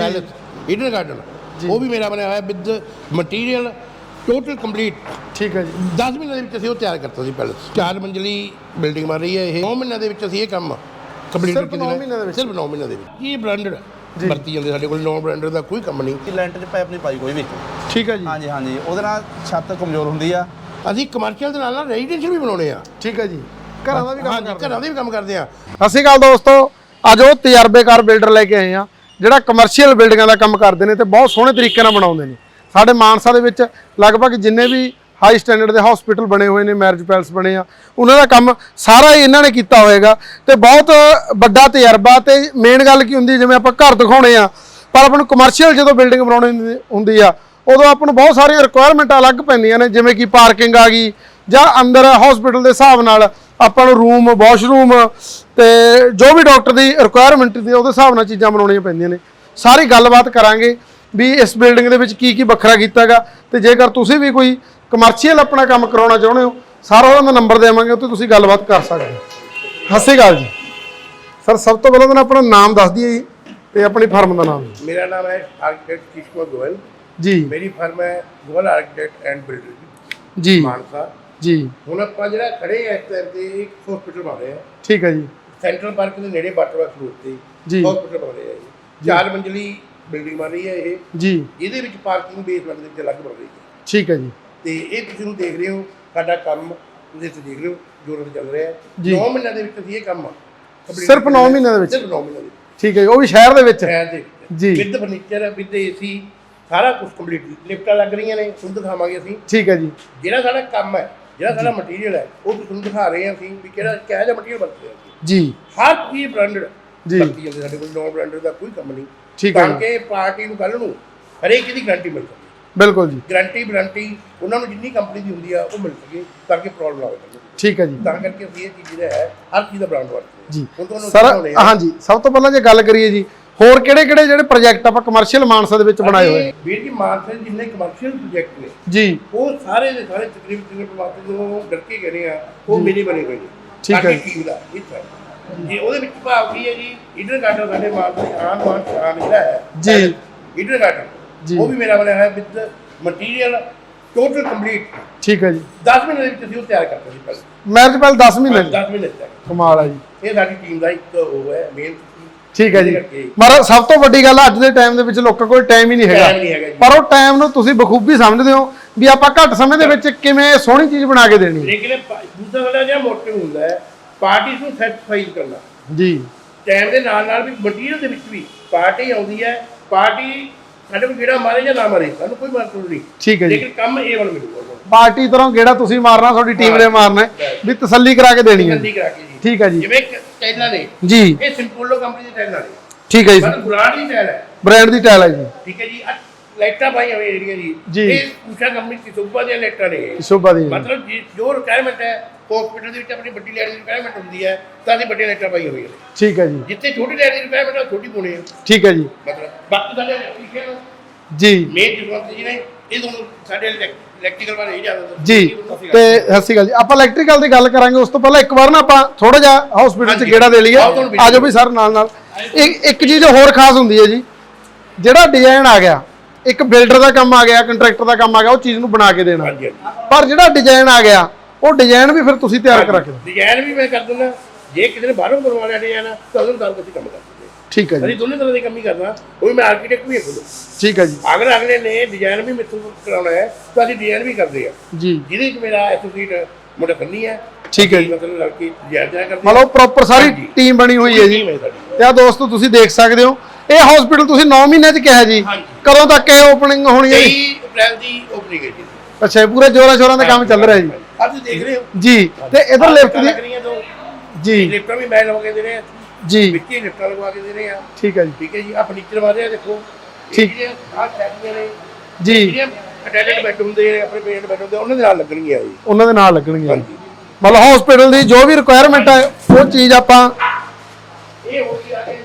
Palace Eden garden ਉਹ ਵੀ ਮੇਰਾ ਬਣਿਆ ਹੋਇਆ ਵਿਦ ਮਟੀਰੀਅਲ ਟੋਟਲ ਕੰਪਲੀਟ ਠੀਕ ਹੈ ਜੀ। 10 ਮਹੀਨਿਆਂ ਦੇ ਵਿੱਚ ਅਸੀਂ ਉਹ ਤਿਆਰ ਕਰਤਾ ਸੀ ਪੈਲਸ। ਚਾਰ ਮੰਜ਼ਲੀ ਬਿਲਡਿੰਗ ਬਣ ਰਹੀ ਹੈ ਇਹ। 9 ਮਹੀਨਿਆਂ ਦੇ ਵਿੱਚ ਅਸੀਂ ਇਹ ਕੰਮ ਕੰਪਲੀਟ ਸਿਰਫ ਕਰਕੇ ਨੌਂ ਦੇਣਾ ਹੈ। ਮਹੀਨਿਆਂ ਦੇ ਵਿੱਚ? ਸਿਰਫ 9 ਮਹੀਨਿਆਂ ਦੇ ਵਿੱਚ। ਇਹ ਬ੍ਰਾਂਡਡ ਵਰਤੀ ਜਾਂਦੇ ਸਾਡੇ ਕੋਲ। ਨੋ ਬ੍ਰਾਂਡਡ ਦਾ ਕੋਈ ਕੰਮ ਨਹੀਂ। ਕਿ ਲੈਂਟਰ 'ਚ ਪਾਈਪ ਨਹੀਂ ਪਾਈ ਕੋਈ ਵੀ। ਠੀਕ ਹੈ ਜੀ। ਹਾਂਜੀ ਹਾਂਜੀ। ਉਹਦੇ ਨਾਲ ਛੱਤ ਕਮਜ਼ੋਰ ਹੁੰਦੀ ਆ। ਅਸੀਂ ਕਮਰਸ਼ੀਅਲ ਦੇ ਨਾਲ ਨਾਲ ਰੈਜ਼ੀਡੈਂਸ਼ੀਅਲ ਵੀ ਬਣਾਉਣੇ ਆ। ਠੀਕ ਹੈ ਜੀ। ਘਰਾਂ ਦਾ ਵੀ ਕੰਮ ਕਰਦੇ ਘਰਾਂ ਦੇ ਵੀ ਕੰਮ ਕਰਦੇ ਆ। ਸ਼੍ਰੀ ਅਕਾਲ ਦੋਸਤੋ। ਅੱਜ ਉਹ ਤਜਰਬੇਕਾਰ ਬਿਲਡਰ ਲੈ ਕੇ ਆਏ ਆ। ਜਿਹੜਾ ਕਮਰਸ਼ੀਅਲ ਬਿਲਡਿੰਗਾਂ ਦਾ ਕੰਮ ਕਰਦੇ ਨੇ ਤੇ ਬਹੁਤ ਸੋਹਣੇ ਤਰੀਕੇ ਨਾਲ ਬਣਾਉਂਦੇ ਨੇ। ਸਾਡੇ ਮਾਨਸਾ ਦੇ ਵਿੱਚ ਲਗਭਗ ਜਿੰਨੇ ਵੀ ਹਾਈ ਸਟੈਂਡਰਡ ਦੇ ਹਸਪੀਟਲ ਬਣੇ ਹੋਏ ਨੇ ਮੈਰਿਜ ਪੈਲਸ ਬਣੇ ਆ, ਉਹਨਾਂ ਦਾ ਕੰਮ ਸਾਰਾ ਹੀ ਇਹਨਾਂ ਨੇ ਕੀਤਾ ਹੋਏਗਾ। ਤੇ ਬਹੁਤ ਵੱਡਾ ਤਜਰਬਾ ਤੇ ਮੇਨ ਗੱਲ ਕੀ ਹੁੰਦੀ, ਜਿਵੇਂ ਆਪਾਂ ਘਰ ਦਿਖਾਉਣੇ ਆ, ਪਰ ਆਪਾਂ ਨੂੰ ਕਮਰਸ਼ੀਅਲ ਜਦੋਂ ਬਿਲਡਿੰਗ ਬਣਾਉਣੀ ਹੁੰਦੀ- ਆ, ਉਦੋਂ ਆਪਾਂ ਨੂੰ ਬਹੁਤ ਸਾਰੀਆਂ ਰਿਕੁਆਇਰਮੈਂਟਾਂ ਅਲੱਗ ਪੈਂਦੀਆਂ ਨੇ, ਜਿਵੇਂ ਕਿ ਪਾਰਕਿੰਗ ਆ ਗਈ ਜਾਂ ਅੰਦਰ ਹਸਪੀਟਲ ਦੇ ਹਿਸਾਬ ਨਾਲ ਆਪਾਂ ਨੂੰ ਰੂਮ ਵਾਸ਼ਰੂਮ ਤੇ ਜੋ ਵੀ ਡਾਕਟਰ ਦੀ ਰਿਕੁਆਇਰਮੈਂਟ ਦੀ ਉਹਦੇ ਹਿਸਾਬ ਨਾਲ ਚੀਜ਼ਾਂ ਬਣਾਉਣੀਆਂ ਪੈਂਦੀਆਂ ਨੇ। ਸਾਰੀ ਗੱਲਬਾਤ ਕਰਾਂਗੇ ਵੀ ਇਸ ਬਿਲਡਿੰਗ ਦੇ ਵਿੱਚ ਕੀ ਕੀ ਵੱਖਰਾ ਕੀਤਾਗਾ ਤੇ ਜੇਕਰ ਤੁਸੀਂ ਵੀ ਕੋਈ ਕਮਰਸ਼ੀਅਲ ਆਪਣਾ ਕੰਮ ਕਰਾਉਣਾ ਚਾਹੁੰਦੇ ਹੋ ਸਾਰਾ ਉਹਨਾਂ ਦਾ ਨੰਬਰ ਦੇਵਾਂਗੇ ਉੱਤੇ ਤੁਸੀਂ ਗੱਲਬਾਤ ਕਰ ਸਕਦੇ ਹੋ। ਸਤਿ ਸ਼੍ਰੀ ਜੀ। ਸਰ ਸਭ ਤੋਂ ਪਹਿਲਾਂ ਤਾਂ ਆਪਣਾ ਨਾਮ ਦੱਸ ਦਈਏ ਜੀ ਤੇ ਆਪਣੀ ਫਰਮ ਦਾ ਨਾਮ। ਮੇਰਾ ਨਾਮ ਹੈ ਆਰਕੀਟੈਕਟ ਕਿਸ਼ੋਰ ਗੋਇਲ। ਜੀ। ਮੇਰੀ ਫਰਮ ਹੈ ਗੋਇਲ ਆਰਕੀਟੈਕਟ ਐਂਡ ਬਿਲਡਰ ਜੀ। ਮਾਨਸਾ। ਜੀ। ਹੁਣ ਆਪਾਂ ਜਿਹੜਾ ਖੜੇ ਆ ਇਸ ਟਾਈਮ ਤੇ ਇੱਕ ਹਸਪੀਟਲ ਬਣ ਰਿਹਾ ਹੈ ਠੀਕ ਹੈ ਜੀ। ਸੈਂਟਰਲ ਪਾਰਕ ਦੇ ਨੇੜੇ ਬਾਟਰਵਰਕ ਰੋਡ ਤੇ ਜੀ। ਹਸਪੀਟਲ ਬਣ ਰਿਹਾ ਹੈ ਜੀ। ਚਾਰ ਮੰਜ਼ਲੀ ਬਿਲਡਿੰਗ ਬਣ ਰਹੀ ਹੈ ਇਹ। ਜੀ। ਇਹਦੇ ਵਿੱਚ ਪਾਰਕਿੰਗ ਬੇਸਮੈਂਟ ਦੇ ਵਿੱਚ ਅਲੱਗ ਬਣ ਰਹੀ ਹੈ ਠੀਕ ਹੈ ਜੀ। ਤੇ ਇਹ ਤੁਸੀਂ ਨੂੰ ਦੇਖ ਰਹੇ ਹੋ ਸਾਡਾ ਕੰਮ ਤੁਸੀਂ ਇੱਥੇ ਦੇਖ ਰਹੇ ਹੋ ਜੋਰਾਂ ਤੇ ਚੱਲ ਰਿਹਾ ਹੈ। ਜੀ। 9 ਮਹੀਨਿਆਂ ਦੇ ਵਿੱਚ ਅਸੀਂ ਇਹ ਕੰਮ ਸਿਰਫ ਕਰ ਨੌਂ ਲਿਆ। ਮਹੀਨਿਆਂ ਦੇ ਵਿੱਚ? ਸਿਰਫ 9 ਮਹੀਨਿਆਂ ਦੇ ਠੀਕ ਹੈ ਉਹ ਵੀ ਸ਼ਹਿਰ ਦੇ ਵਿੱਚ? ਸ਼ਹਿਰ ਦੇ ਜੀ। ਵਿਦ ਫਰਨੀਚਰ ਵਿਦ ਏਸੀ ਸਾਰਾ ਕੁਝ ਕੰਪਲੀਟ ਲਿਫਟਾਂ ਲੱਗ ਰਹੀਆਂ ਨੇ ਤੁਹਾਨੂੰ ਦਿਖਾਵਾਂਗੇ ਅਸੀਂ। ਠੀਕ ਹੈ ਜੀ। ਜਿਹੜਾ ਸਾਡਾ ਕੰਮ ਹੈ ਜਿਹੜਾ ਸਾਡਾ ਮਟੀਰੀਅਲ ਹੈ ਉਹ ਤੁਹਾਨੂੰ ਦਿਖਾ ਰਹੇ ਹਾਂ ਅਸੀਂ ਵੀ ਕਿਹੜਾ ਕਿਹੋ ਜਿਹਾ ਮਟੀਰੀਅਲ ਵਰਤਦੇ ਹਾਂ। ਜੀ। ਹਰ ਚੀਜ਼ ਬ੍ਰਾਂਡਡ ਜੀ। ਵਰਤੀ ਜਾਂਦੀ ਸਾਡੇ ਕੋਲ ਨੋ ਬ੍ਰਾਂਡਡ ਦਾ ਕੋਈ ਕੰਮ ਨਹੀਂ। ਠੀਕ ਹੈ ਤਾਂ। ਕਿ ਪਾਰਟੀ ਨੂੰ ਕੱਲ ਨੂੰ ਹਰੇਕ ਦੀ ਗਾਰੰਟੀ ਮਿਲ ਸਕੇ। ਬਿਲਕੁਲ ਜੀ। ਗਾਰੰਟੀ ਵਾਰੰਟੀ ਉਹਨਾਂ ਨੂੰ ਜਿੰਨੀ ਕੰਪਨੀ ਦੀ ਹੁੰਦੀ ਆ ਉਹ ਮਿਲ ਸਕੇ ਤਾਂ ਕਿ ਪ੍ਰੋਬਲਮ ਨਾ ਹੋਵੇ ਠੀਕ ਹੈ ਜੀ। ਤਾਂ ਕਰਕੇ ਅਸੀਂ ਇਹ ਚੀਜ਼ ਜਿਹੜਾ ਹੈ ਹਰ ਚੀਜ਼ ਦਾ ਬ੍ਰਾਂਡ ਵਰਤਦੇ ਜੀ। ਹੁਣ ਤੁਹਾਨੂੰ ਸਰ। ਹਾਂਜੀ ਸਭ ਤੋਂ ਪਹਿਲਾਂ ਜੇ ਗੱਲ ਕਰੀਏ ਜੀ ਹੋਰ ਕਿਹੜੇ ਕਿਹੜੇ ਜਿਹੜੇ ਪ੍ਰੋਜੈਕਟ ਆਪਾਂ ਕਮਰਸ਼ੀਅਲ ਮਾਨਸਾ ਦੇ ਵਿੱਚ ਬਣਾਏ ਹੋਏ ਵੀਰ ਜੀ ਮਾਨਸਾ ਦੇ ਜਿੰਨੇ ਕਮਰਸ਼ੀਅਲ ਪ੍ਰੋਜੈਕਟ ਨੇ ਜੀ ਉਹ ਸਾਰੇ ਦੇ ਸਾਰੇ ਤਕਰੀਬਨ ਤਕਰੀਬਨ ਪ੍ਰਮਾਤਮਾ ਨੂੰ ਡਰ ਕੇ ਕਹਿੰਦੇ ਆ ਉਹ ਮਿਲੀ ਬਣੇ ਹੋਏ ਨੇ ਠੀਕ ਹੈ। ਟੀਮ ਦਾ ਹੈ ਜੀ ਉਹਦੇ ਵਿੱਚ ਭਾਵ ਕੀ ਹੈ ਜੀ ਈਡਨ ਗਾਰਡਨ ਸਾਡੇ ਮਾਨਸਾ ਦੇ ਆਨ ਮਾਨ ਸ਼ਾਨ ਜਿਹੜਾ ਹੈ ਜੀ। ਈਡਨ ਗਾਰਡਨ ਜੀ। ਉਹ ਵੀ ਮੇਰਾ ਬਣਿਆ ਹੋਇਆ ਵਿਦ ਮਟੀਰੀਅਲ ਟੋਟਲ ਕੰਪਲੀਟ ਠੀਕ ਹੈ ਜੀ 10 ਮਹੀਨੇ ਦੇ ਵਿੱਚ ਅਸੀਂ ਉਹ ਤਿਆਰ ਕਰਤਾ ਸੀ ਪਹਿਲਾਂ ਮੈਰਿਜ ਪਹਿਲ 10 ਮਹੀਨੇ ਦੀ। 10 ਮਹੀਨੇ ਤੱਕ ਕਮਾਲ ਹੈ ਜੀ ਇਹ ਸਾਡੀ ਟੀਮ ਦਾ ਇੱਕ ਉਹ ਹੈ ਮੇਨ ਠੀਕ ਹੈ ਜੀ। ਮਹਾਰਾਜ ਸਭ ਤੋਂ ਵੱਡੀ ਗੱਲ ਅੱਜ ਦੇ ਟਾਈਮ ਦੇ ਵਿੱਚ ਲੋਕਾਂ ਕੋਲ ਟਾਈਮ ਹੀ ਨਹੀਂ ਹੈਗਾ। ਪਰ ਉਹ ਟਾਈਮ ਨੂੰ ਤੁਸੀਂ ਬਖੂਬੀ ਸਮਝਦੇ ਹੋ ਵੀ ਆਪਾਂ ਘੱਟ ਸਮੇਂ ਦੇ ਵਿੱਚ ਕਿਵੇਂ ਸੋਹਣੀ ਚੀਜ਼ ਬਣਾ ਕੇ ਦੇਣੀ। ਹੈ। ਲੇਕਿਨ ਇਹ ਪਾ- ਦੂਸਰਾ ਵਾਲਾ ਜਿਹੜਾ ਮੋਟਿਵ ਹੁੰਦਾ ਹੈ ਪਾਰਟੀ ਨੂੰ ਸੈਟੀਸਫਾਈ ਕਰਨਾ। ਜੀ। ਟਾਈਮ ਦੇ ਨਾਲ ਨਾਲ ਵੀ ਮਟੀਰੀਅਲ ਦੇ ਵਿੱਚ ਵੀ ਪਾਰਟੀ ਆਉਂਦੀ ਹੈ। ਪਾਰਟੀ ਸਾਡੇ ਕੋਲ ਜਿਹੜਾ ਮਾਰੇ ਜਾਂ ਨਾ ਮਾਰੇ ਸਾਨੂੰ ਕੋਈ ਮਤਲਬ ਨਹੀਂ। ਠੀਕ ਹੈ ਜੀ। ਲੇਕਿਨ ਕੰਮ ਇਹ ਵਾਲਾ ਮਿਲੂਗਾ। ਤੁਹਾਨੂੰ ਪਾਰਟੀ ਤਰ੍ਹਾਂ ਗੇੜਾ ਤੁਸੀਂ ਮਾਰਨਾ ਤੁਹਾਡੀ ਟੀਮ ਨੇ ਮਾਰਨਾ ਵੀ ਤਸੱਲੀ ਕਰਾ ਕੇ ਦੇਣੀ ਹੈ। ਕਰਾ ਕੇ ਠੀਕ ਹੈ ਜੀ। ਜਿਵੇਂ ਟੈਲਾਂ ਨੇ ਜੀ। ਇਹ ਸਿੰਪੋਲੋ ਕੰਪਨੀ ਦੇ ਟੈਲਾਂ ਨੇ। ਠੀਕ ਹੈ ਜੀ। ਪਰ ਬ੍ਰਾਂਡ ਦੀ ਟੈਲ ਹੈ। ਬ੍ਰਾਂਡ ਦੀ ਟਾਇਲ ਹੈ ਜੀ। ਠੀਕ ਹੈ ਜੀ ਲਾਈਟਾਂ ਹੋਈਆਂ ਜਿਹੜੀਆਂ ਜੀ। ਜੀ। ਇਹ ਊਸ਼ਾ ਕੰਪਨੀ ਦੀ ਸੁਪਰ ਦੀਆਂ ਲਾਈਟਾਂ ਨੇ। ਸ਼ੋਭਾ ਦੀ ਮਤਲਬ ਜੀ- ਜੋ ਰਿਕੁਆਇਰਮੈਂਟ ਹੈ ਹਸਪੀਟਲ ਦੇ ਵਿੱਚ ਆਪਣੀ ਵੱਡੀ ਲਾਈਟ ਦੀ ਰਿਕੁਆਇਰਮੈਂਟ ਹੁੰਦੀ ਹੈ ਤਾਂ ਅਸੀਂ ਵੱਡੀਆਂ ਲਾਈਟਾਂ ਪਾਈਆਂ ਹੋਈਆਂ ਨੇ। ਠੀਕ ਹੈ ਜੀ। ਜਿੱਥੇ ਛੋਟੀ ਲਾਈਟ ਦੀ ਰਿਕੁਆਇਰਮੈਂਟ ਹੈ ਛੋਟੀ ਪਾਉਣੀ ਹੈ। ਠੀਕ ਹੈ ਜੀ। ਮਤਲਬ ਬਾਕੀ ਸਾਡੇ ਜੀ। ਮੇਨ ਜਸਵੰਤ ਜੀ ਨੇ ਇਹ ਤੁਹਾਨੂੰ ਸਾਡੇ ਇਲੈਕਟ੍ਰੀਕਲ ਬਾਰੇ ਹੀ ਜ਼ਿਆਦਾ ਦੱਸੋ। ਜੀ ਤੇ ਸਤਿ ਸ਼੍ਰੀ ਅਕਾਲ ਜੀ ਆਪਾਂ ਇਲੈਕਟ੍ਰੀਕਲ ਦੀ ਗੱਲ ਕਰਾਂਗੇ ਉਸ ਤੋਂ ਪਹਿਲਾਂ ਇੱਕ ਵਾਰ ਨਾ ਆਪਾਂ ਥੋੜਾ ਜਿਹਾ ਹਸਪੀਟਲ 'ਚ। ਗੇੜਾ ਦੇ ਲਈਏ ਆਜੋ ਵੀ ਸਰ ਨਾਲ ਨਾਲ ਇੱਕ ਇੱਕ ਚੀਜ਼ ਹੋਰ ਖਾਸ ਹੁੰਦੀ ਹੈ ਜੀ ਜਿਹੜਾ ਡਿਜ਼ਾਈਨ ਆ ਗਿਆ ਇੱਕ ਬਿਲਡਰ ਦਾ ਕੰਮ ਆ ਗਿਆ ਕੰਟਰੈਕਟਰ ਦਾ ਕੰਮ ਆ ਗਿਆ ਉਹ ਚੀਜ਼ ਨੂੰ ਬਣਾ ਕੇ ਦੇਣਾ ਪਰ ਜਿਹੜਾ ਡਿਜ਼ਾਈਨ ਆ ਗਿਆ ਉਹ ਡਿਜ਼ਾਈਨ ਵੀ ਫਿਰ ਤੁਸੀਂ ਤਿਆਰ ਕਰਾ ਕੇ। ਡਿਜ਼ਾਈਨ ਵੀ ਮੈਂ ਕਰ ਦਿੰਦਾ ਜੇ ਕਿਸੇ ਨੇ ਬਾਹਰੋਂ ਕਰਵਾਉਣਾ ਡਿਜ਼ਾਈਨ ਤਾਂ ਉਹਨੂੰ ਨਾਲ ਅਸੀਂ ਕੰਮ ਕਰ ਦਿੰਦੇ ਹਾਂ। ਠੀਕ ਹੈ ਜੀ। ਅਸੀਂ ਦੋਨੇ ਤਰ੍ਹਾਂ ਦੇ ਕੰਮ ਹੀ ਕਰਨਾ। ਉਹ ਵੀ ਮੈਂ ਆਰਕੀਟੈਕਟ ਵੀ ਹਾਂ ਖੁਦ। ਠੀਕ ਹੈ ਜੀ। ਅਗਰ ਅਗਲੇ ਨੇ ਡਿਜ਼ਾਈਨ ਵੀ ਮੇਥੋਂ ਕਰਾਉਣਾ ਹੈ ਤਾਂ ਅਸੀਂ ਡਿਜ਼ਾਈਨ ਵੀ ਕਰਦੇ ਆ ਜੀ। ਜਿਹਦੇ ਵਿੱਚ ਮੇਰਾ ਐਸੋਸੀਏਟ ਮੁੰਡਾ ਕੰਨੀ ਹੈ। ਠੀਕ ਹੈ ਜੀ। ਮਤਲਬ ਲੜਕੀ ਡਿਜ਼ਾਈਨ ਤਿਆਰ ਕਰਦੀ ਮਤਲਬ ਪ੍ਰੋਪਰ ਸਾਰੀ। ਟੀਮ ਬਣੀ ਹੋਈ ਹੈ ਜੀ। ਤੇ ਆ ਦੋਸਤੋ ਤੁਸੀਂ ਦੇਖ ਸਕਦੇ ਹੋ। ਇਹ ਹਸਪੀਟਲ ਤੁਸੀਂ 9 ਮਹੀਨਿਆਂ 'ਚ ਕਿਹਾ ਜੀ। ਕਦੋਂ ਤੱਕ ਇਹ ਓਪਨਿੰਗ ਹੋਣੀ ਹੈ ਜੀ? 23 ਅਪ੍ਰੈਲ ਦੀ ਓਪਨਿੰਗ ਹੈ ਜੀ। ਅੱਛਾ ਇਹ ਪੂਰੇ ਜੋਰਾਂ ਸ਼ੋਰਾਂ ਦਾ ਕੰਮ ਚੱਲ ਰਿਹਾ ਜੀ। ਅੱਜ ਦੇਖ ਰਹੇ ਹੋ। ਜੀ। ਤੇ ਇਧਰ ਲਿਫਟ ਦੀ ਜੀ। ਲਿਫਟਾਂ ਵੀ ਮੈਂ ਲਵਾ ਕੇ ਦੇ ਰਹੇ ਜੀ। ਹੀ ਲਿਫਟਾਂ ਲਗਵਾ ਕੇ ਦੇ ਰਹੇ ਆ। ਠੀਕ ਹੈ ਜੀ। ਠੀਕ ਹੈ ਜੀ ਆ ਫਰਨੀਚਰ ਮਾਰਿਆ ਦੇਖੋ। ਠੀਕ। ਆ ਸੈਟੀਆਂ ਨੇ ਜੀ। ਅਟੈਚਡ ਬੈੱਡ ਹੁੰਦੇ ਨੇ ਆਪਣੇ ਪੇਸ਼ੈਂਟ ਬੈੱਡ ਹੁੰਦੇ ਆ, ਉਹਨਾਂ ਦੇ ਨਾਲ ਲੱਗਣਗੀਆਂ ਜੀ ਉਹਨਾਂ ਦੇ ਨਾਲ ਲੱਗਣਗੇ ਹਾਂਜੀ। ਮਤਲਬ ਹਸਪੀਟਲ ਦੀ ਜੋ ਵੀ ਰਿਕੁਆਇਰਮੈਂਟ ਹੈ ਉਹ ਚੀਜ਼ ਆਪਾਂ ਇਹ ਹੋ ਗਈ ਆ ਕੇ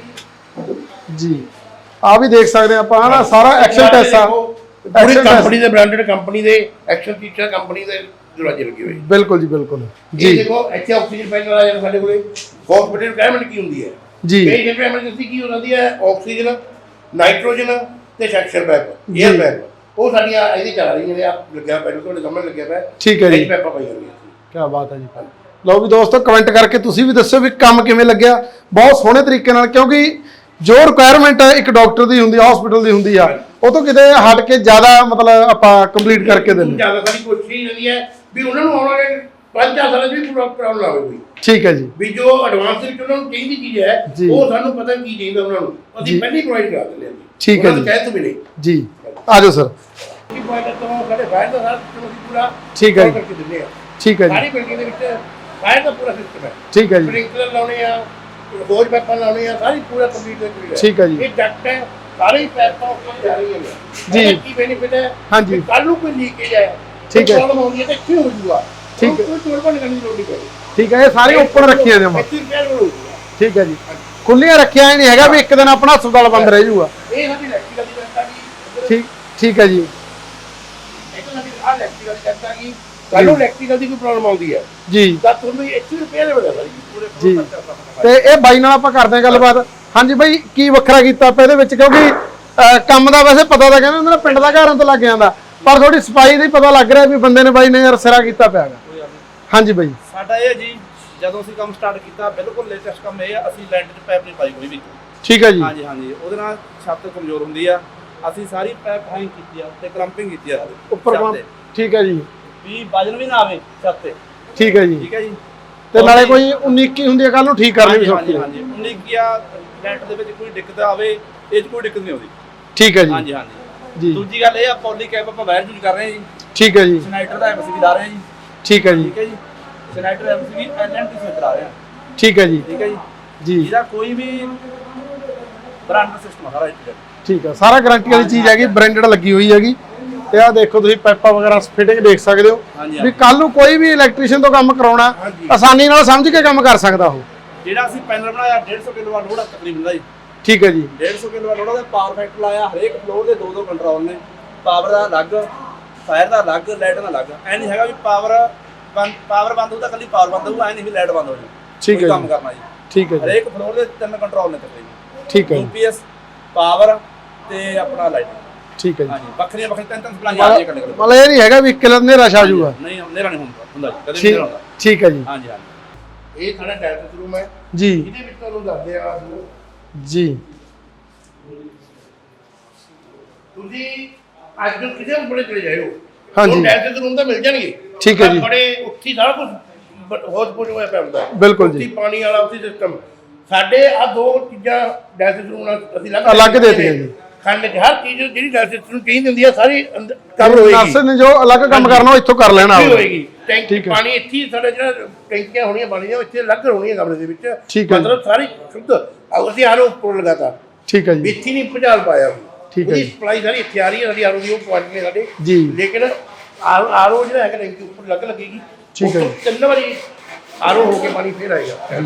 ਜੀ। ਜੀ। ਆ ਵੀ ਦੇਖ ਸਕਦੇ ਹਾਂ ਆਪਾਂ ਹਨਾ ਸਾਰਾ ਐਕਸ਼ਨ ਟੈਸਟ ਆ। ਪੂਰੀ। ਕੰਪਨੀ ਦੇ ਬ੍ਰਾਂਡਡ ਕੰਪਨੀ ਦੇ ਐਕਸ਼ਨ ਟੀਚਰ ਕੰਪਨੀ ਦੇ। ਦਰਵਾਜ਼ੇ ਲੱਗੇ ਹੋਏ ਬਿਲਕੁਲ ਜੀ ਬਿਲਕੁਲ। ਜੀ। ਦੇਖੋ ਇੱਥੇ ਆਕਸੀਜਨ ਪੈਨਲ ਆ ਜਾਂਦਾ ਸਾਡੇ ਕੋਲੇ ਹਸਪੀਟਲ ਰਿਕੁਆਇਰਮੈਂਟ ਕੀ ਹੁੰਦੀ ਹੈ? ਜੀ। ਪੇਸ਼ੈਂਟ ਐਮਰਜੈਂਸੀ ਕੀ ਹੋ ਜਾਂਦੀ ਹੈ? ਆਕਸੀਜਨ ਨਾਈਟ੍ਰੋਜਨ ਤੇ ਸੈਕਸ਼ਨ ਪੈਪ। Air pipe. ਉਹ ਸਾਡੀਆਂ ਇਹਦੀ ਚੱਲ ਰਹੀਆਂ ਨੇ ਆ ਲੱਗਿਆ ਪਹਿਲਾਂ ਤੁਹਾਡੇ ਸਾਹਮਣੇ ਲੱਗਿਆ ਪਿਆ। ਠੀਕ ਹੈ ਜੀ। ਪੈਪਾਂ ਪਾਈਆਂ ਸੀ। ਕੀ ਬਾਤ ਹੈ ਜੀ। ਲਓ ਵੀ ਦੋਸਤੋ ਕਮੈਂਟ ਕਰਕੇ ਤੁਸੀਂ ਵੀ ਦੱਸੋ ਵੀ ਕੰਮ ਕਿਵੇਂ ਲੱਗਿਆ। ਬਹੁਤ ਸੋਹਣੇ ਤਰੀਕੇ ਨਾਲ ਕਿਉਂਕਿ ਜੋ ਰਿਕੁਆਇਰਮੈਂਟ ਇੱਕ ਡਾਕਟਰ ਦੀ ਹੁੰਦੀ ਆ ਹਸਪੀਟਲ ਦੀ ਹੁੰਦੀ ਆ ਉਹ ਤੋਂ ਕਿਤੇ ਹਟ ਕੇ ਜ਼ਿਆਦਾ ਮਤਲਬ ਆਪਾਂ ਕੰਪਲੀਟ ਕਰਕੇ ਦਿੰਦੇ। ਜ਼ਿਆਦਾ ਸਾਰੀ ਕੋਸ਼ਿਸ਼ ਰਹਿੰਦੀ ਹੈ ਵੀ ਉਹਨਾਂ ਨੂੰ ਆਉਣ ਵਾਲੇ ਪੰਜ ਚਾਰ ਸਾਲਾਂ 'ਚ ਵੀ ਪੂਰਾ ਪ੍ਰੋਬਲਮ ਹੋਵੇ ਕੋਈ। ਠੀਕ ਹੈ ਜੀ। ਵੀ ਜੋ ਐਡਵਾਂਸ ਵਿੱਚ ਉਹਨਾਂ ਨੂੰ ਚਾਹੀਦੀ ਚੀਜ਼ ਹੈ ਜੀ। ਉਹ ਸਾਨੂੰ ਪਤਾ ਕੀ ਚਾਹੀਦਾ ਉਹਨਾਂ ਨੂੰ। ਜੀ। ਅਸੀਂ ਪਹਿਲਾਂ ਹੀ ਪ੍ਰੋਵਾਈਡ ਕਰਾ ਦਿੰਦੇ ਹਾਂ ਜੀ। ਠੀਕ ਹੈ ਉਹਨਾਂ ਨੂੰ ਜੀ। ਕਹਿ ਤੋਂ ਵੀ ਨਹੀਂ ਜੀ। ਆ ਜਾਓ ਸਰ ਕਿ ਪੁਆਇੰਟ ਤੋਂ ਸਾਡੇ ਫਾਇਰ ਦਾ ਸਾਰਾ ਸਿਸਟਮ ਅਸੀਂ ਪੂਰਾ ਠੀਕ ਹੈ ਜੀ। ਕਰਕੇ ਦਿੰਦੇ ਹਾਂ। ਠੀਕ ਹੈ ਜੀ। ਸਾਰੀ ਬਿਲਡਿੰਗ ਦੇ ਵਿੱਚ ਫਾਇਰ ਦਾ ਪੂਰਾ ਸਿਸਟਮ ਹੈ। ਠੀਕ ਹੈ ਜੀ। ਸਪ੍ਰਿੰਕਲਰ ਲਾਉਣੇ ਆ ਰੋਜ਼ ਪੈਪਾਂ ਲਾਉਣੇ ਆ ਸਾਰੀ ਪੂਰਾ ਕੰਪਲੀਟ ਵਿੱਚ ਠੀਕ ਹੈ ਜੀ। ਇਹ ਡਕਟ ਹੈ ਸਾਰੇ ਹੀ ਪੈਪਾਂ ਉੱਪਰ ਜਾ ਰਹੀਆਂ ਨੇ। ਜੀ। ਇਹਦਾ ਕੀ ਬੈਨੀਫਿਟ ਹੈ? ਹਾਂਜੀ। ਕੱਲ ਨੂੰ ਕੋਈ ਲੀਕੇਜ ਹੈ ਠੀਕ ਹੈ। ਪ੍ਰੋਬਲਮ ਆਉਂਦੀ ਹੈ ਤਾਂ ਇੱਥੇ ਹੋ ਜੂਗਾ। ਠੀਕ ਹੈ। ਕੋਈ ਤੋੜ ਭੰਨ ਕਰਨੀ ਦੀ ਲੋੜ ਨਹੀਂ ਪੈਣੀ ਠੀਕ ਹੈ ਇਹ ਸਾਰੀਆਂ ਉੱਪਰ ਰੱਖੀਆਂ ਨੇ ਆਪਾਂ ਇੱਥੇ ਰਿਪੇਅਰ ਹੋ ਜੂਗਾ ਠੀਕ ਹੈ ਜੀ। ਖੁੱਲੀਆਂ ਰੱਖਿਆ ਹੀ ਨਹੀਂ ਹੈਗਾ ਵੀ ਇੱਕ ਦਿਨ ਆਪਣਾ ਹਸਪਤਾਲ ਬੰਦ ਰਹਿ ਜਾਊਗਾ ਇਹ ਸਾਡੀ ਇਲੈਕਟ੍ਰੀਕਲ ਦੀ ਵੈਸਟਾ ਕੀ ਠੀਕ ਠੀਕ ਹੈ ਜੀ। ਇੱਕ ਸਾਡੀ ਆ ਇਲੈਕਟ੍ਰੀਕਲ ਦੀ ਇਲੈਕਟ੍ਰੀਕਲ ਕੋਈ ਪ੍ਰੋਬਲਮ ਆਉਂਦੀ ਹੈ। ਜੀ। ਤਾਂ ਤੁਹਾਨੂੰ ਇੱਥੇ ਰਿਪੇਅਰ ਹੋ ਜਾਏਗਾ ਜੀ। ਪੂਰੇ ਜੀ। ਤੇ ਇਹ ਬਾਈ ਨਾਲ ਆਪਾਂ ਕਰਦੇ ਹਾਂ ਗੱਲਬਾਤ। ਹਾਂਜੀ ਬਾਈ ਕੀ ਵੱਖਰਾ ਕੀਤਾ ਆਪਾਂ ਇਹਦੇ ਵਿੱਚ? ਕਿਉਂਕਿ ਅਹ, ਕੰਮ ਦਾ ਵੈਸੇ ਪਤਾ ਤਾਂ ਕਹਿੰਦੇ ਪਿੰਡ ਦਾ ਘਰਾਂ ਤੋਂ ਲੱਗ ਜਾਂਦਾ। ਪਰ ਥੋੜੀ ਸਫ਼ਾਈ ਦਾ ਪਤਾ ਲੱਗ ਰਿਹਾ ਵੀ ਬੰਦੇ ਨੇ ਬਾਈ ਨੇ ਯਾਰ ਸਿਰਾ ਕੀਤਾ ਪਿਆ ਹੈਗਾ। ਹਾਂਜੀ ਬਾਈ। ਸਾਡਾ ਇਹ ਹੈ ਜੀ ਜਦੋਂ ਅਸੀਂ ਕੰਮ ਸਟਾਰਟ ਕੀਤਾ ਬਿਲਕੁਲ ਲੇਟੈਸਟ ਕੰਮ ਇਹ ਆ ਅਸੀਂ ਲੈਂਡ 'ਚ ਪਾਈਪ ਨਹੀਂ ਪਾਈ ਕੋਈ ਵੀ। ਠੀਕ ਹੈ ਜੀ। ਹਾਂਜੀ ਹਾਂਜੀ। ਉਹਦੇ ਨਾਲ ਛੱਤ ਕਮਜ਼ੋਰ ਹੁੰਦੀ ਆ। ਅਸੀਂ ਸਾਰੀ ਪਾਈਪ ਹੈਂਗ ਕੀਤੀ ਆ ਤੇ ਕਲੰਪਿੰਗ ਕੀਤੀ ਆ। ਉੱਪਰ ਛੱਤ ਤੇ। ਠੀਕ ਹੈ ਜੀ। ਵੀ ਵਜਨ ਵੀ ਨਾ ਆਵੇ ਛੱਤ ਤੇ। ਠੀਕ ਹੈ ਜੀ। ਠੀਕ ਹੈ ਜੀ। ਤੇ ਨਾਲੇ ਕੋਈ 19 ਕੀ ਹੁੰਦੀ ਹੈ ਕੱਲ ਨੂੰ ਠੀਕ ਕਰਨੀ ਵੀ ਸੌਖੀ ਹਾਂਜੀ ਹੈ। ਹਾਂਜੀ 19 ਕੀ ਆ ਲੈਂਟ ਦੇ ਵਿੱਚ ਕੋਈ ਦਿੱਕਤ ਆਵੇ ਇਹ 'ਚ ਕੋਈ ਦਿੱਕਤ ਨਹੀਂ ਆਉਂਦੀ। ਠੀਕ ਹੈ ਜੀ। ਹਾਂਜੀ ਹਾਂਜੀ। ਜੀ। ਦੂਜੀ ਗੱਲ ਇਹ ਆ ਪੌਲੀ ਕੈਪ ਆਪਾਂ ਵਾਇਰ ਯੂਜ਼ ਕਰ ਰਹੇ ਹਾਂ ਜੀ। ਠੀਕ ਹੈ ਜੀ। ਸਨਾਈਟਰ ਦਾ ਐਮਸੀਬੀ ਲਾ ਰਹੇ ਹਾਂ ਜੀ। ਠੀਕ ਹੈ ਜੀ। ਠੀਕ ਹੈ ਜੀ। ਸਨਾਈਟਰ ਐਮਸੀਬੀ ਐਲਐਨਟੀ ਸੇ ਚਲਾ ਰਹੇ ਹਾਂ। ਠੀਕ ਹੈ ਜੀ। ਠੀਕ ਹੈ ਜੀ। ਜੀ। ਇਹਦਾ ਕੋਈ ਵੀ ਬ੍ਰਾਂਡ ਸਿਸਟਮ ਸਾਰਾ ਇੱਥੇ ਠੀਕ ਹੈ। ਸਾਰਾ ਗਾਰੰਟੀ ਵਾਲੀ ਚੀਜ਼ ਹੈਗੀ ਬ੍ਰਾਂਡਡ ਲੱਗੀ ਹੋਈ ਹੈਗੀ। ਤੇ ਆ ਦੇਖੋ ਤੁਸੀਂ ਪਾਈਪਾਂ ਵਗੈਰਾ ਫਿਟਿੰਗ ਦੇਖ ਸਕਦੇ ਹੋ। ਵੀ ਕੱਲ ਨੂੰ ਕੋਈ ਵੀ ਇਲੈਕਟ੍ਰੀਸ਼ੀਅਨ ਤੋਂ ਕੰਮ ਕਰਾਉਣਾ। ਆਸਾਨੀ ਨਾਲ ਸਮਝ ਕੇ ਕੰਮ ਕਰ ਸਕਦਾ ਉਹ। ਜਿਹੜਾ ਅਸੀਂ ਪੈਨਲ ਬਣਾਇਆ 150 ਕਿਲੋਵਾਟ ਲੋਡ ਆ ਤਕਰੀਬਨ ਦਾ ਜੀ। ਠੀਕ ਹੈ ਜੀ। 150 ਕਿਲੋਵਾਟ ਲੋਡ ਦਾ ਪਾਵਰ ਫੈਕਟਰ ਲਾਇਆ ਹਰੇਕ ਫਲੋਰ ਦੇ ਦੋ ਦੋ ਕੰਟਰੋਲ ਨੇ। ਪਾਵਰ ਦਾ ਅਲੱਗ ਫਾਇਰ ਦਾ ਅਲੱਗ ਲਾਈਟ ਦਾ ਅਲੱਗ। ਐ ਨਹੀਂ ਹੈਗਾ ਵੀ ਪਾਵਰ ਪਾਵਰ ਬੰਦ ਹੋਊ ਤਾਂ ਕੱਲੀ ਪਾਵਰ ਬੰਦ ਹੋਊ ਐ ਨਹੀਂ ਵੀ ਲਾਈਟ ਬੰਦ ਹੋ ਜਾਊ। ਠੀਕ ਹੈ ਕੰਮ ਜੀ। ਕਰਨਾ ਜੀ। ਠੀਕ ਹੈ ਜੀ। ਹਰੇਕ ਫਲੋਰ ਦੇ ਤਿੰਨ ਕੰਟਰੋਲ ਨੇ ਤਕਰੀਬਨ। ਠੀਕ ਹੈ ਜੀ। ਯੂਪੀਐਸ ਪਾਵਰ ਤੇ ਆਪਣਾ ਲਾਈਟ ਠੀਕ ਹੈ ਜੀ। ਹਾਂਜੀ ਵੱਖਰੀਆਂ ਵੱਖਰੀਆਂ ਤਿੰਨ ਤਿੰਨ ਸਪਲਾਈਆਂ ਆ ਰਹੀਆਂ ਕੱਲੇ ਮਤਲਬ ਇਹ ਨਹੀਂ ਹੈਗਾ ਵੀ ਇੱਕ ਦਿਨ ਹਨੇਰਾ ਛਾ ਜਾਊਗਾ ਨਹੀਂ ਹਨੇਰਾ ਨਹੀਂ ਹੁੰਦਾ ਹੁੰਦਾ ਜੀ ਕਦੇ ਨਹੀਂ ਹੁੰਦਾ। ਠੀਕ ਹੈ ਜੀ। ਹਾਂਜੀ ਹਾਂਜੀ। ਇਹ ਸਾਡਾ ਡਾਇਰੈਕਟ ਰੂਮ ਹੈ। ਜੀ। ਇਹਦੇ ਵਿੱਚ ਤੁਹਾਨੂੰ ਦੱਸਦੇ ਆ ਜੀ ਤੁਸੀਂ ਅੱਜ ਨੂੰ ਕਿਸੇ ਵੀ ਬੜੇ ਚਲੇ ਜਾਇਓ ਹਾਂਜੀ। ਡਾਇਰੈਕਟ ਰੂਮ ਤਾਂ ਮਿਲ ਜਾਣਗੇ ਠੀਕ ਹੈ ਜੀ। ਬੜੇ ਉੱਥੇ ਸਾਰਾ ਕੁਝ ਹੋਜ ਪੁੱਜ ਹੋਇਆ ਪਿਆ ਹੁੰਦਾ। ਬਿਲਕੁਲ ਜੀ। ਉੱਥੇ ਪਾਣੀ ਵਾਲਾ ਉੱਥੇ ਸਿਸਟਮ ਸਾਡੇ ਆ ਦੋ ਚੀਜ਼ਾਂ ਡਾਇਰੈਕਟ ਰੂਮ ਨਾਲ ਅਸੀਂ ਅਲੱਗ ਅਲੱਗ ਦੇ ਦੇਤੀਆਂ ਜੀ। ਖਾਣੇ ਚ ਹਰ ਚੀਜ਼ ਜਿਹੜੀ ਡਾਇਰੈਕਟ ਨੂੰ ਚਾਹੀਦੀ ਹੁੰਦੀ ਹੈ ਸਾਰੀ ਕਵਰ ਹੋਏਗੀ ਨਰਸ ਨੇ ਜੋ ਅਲੱਗ ਕੰਮ ਕਰਨਾ ਉਹ ਇੱਥੋਂ ਕਰ ਲੈਣਾ ਉਹਨੇ। ਹੋਏਗੀ ਟੈਂਕ ਠੀਕ ਹੈ। ਪਾਣੀ ਇੱਥੇ ਹੀ ਸਾਡਾ ਜਿਹੜਾ ਟੈਂਕੀਆਂ ਹੋਣੀਆਂ ਬਣੀਆਂ ਉਹ ਇੱਥੇ ਅਲੱਗ ਹੋਣੀਆਂ ਕਮਰੇ ਦੇ ਵਿੱਚ ਠੀਕ ਹੈ ਜੀ। ਮਤਲਬ ਸਾਰੀ ਸ਼ੁੱਧ ਆਹ ਅਸੀਂ ਆਰੋ ਉੱਪਰ ਲਗਾਤਾ। ਠੀਕ ਹੈ ਜੀ। ਇੱਥੇ ਨਹੀਂ ਭੁਚਾਲ ਪਾਇਆ ਠੀਕ ਹੈ ਉਹਦੀ ਜੀ। ਸਪਲਾਈ ਸਾਰੀ ਇੱਥੇ ਆ ਰਹੀ ਹੈ ਸਾਡੀ ਆਰੋ ਦੀ ਉਹ ਪੁਆਇੰਟ ਨੇ ਸਾਡੇ। ਜੀ। ਲੇਕਿਨ ਆਰੋ ਜਿਹੜਾ ਹੈਗਾ ਟੈਂਕੀ ਉੱਪਰ ਲੱਗ ਲੱਗੇਗੀ। ਠੀਕ ਹੈ ਤਿੰਨ ਵਾਰੀ ਆਰੋ ਹੋ ਕੇ ਪਾਣੀ ਫੇਰ ਆਏਗਾ।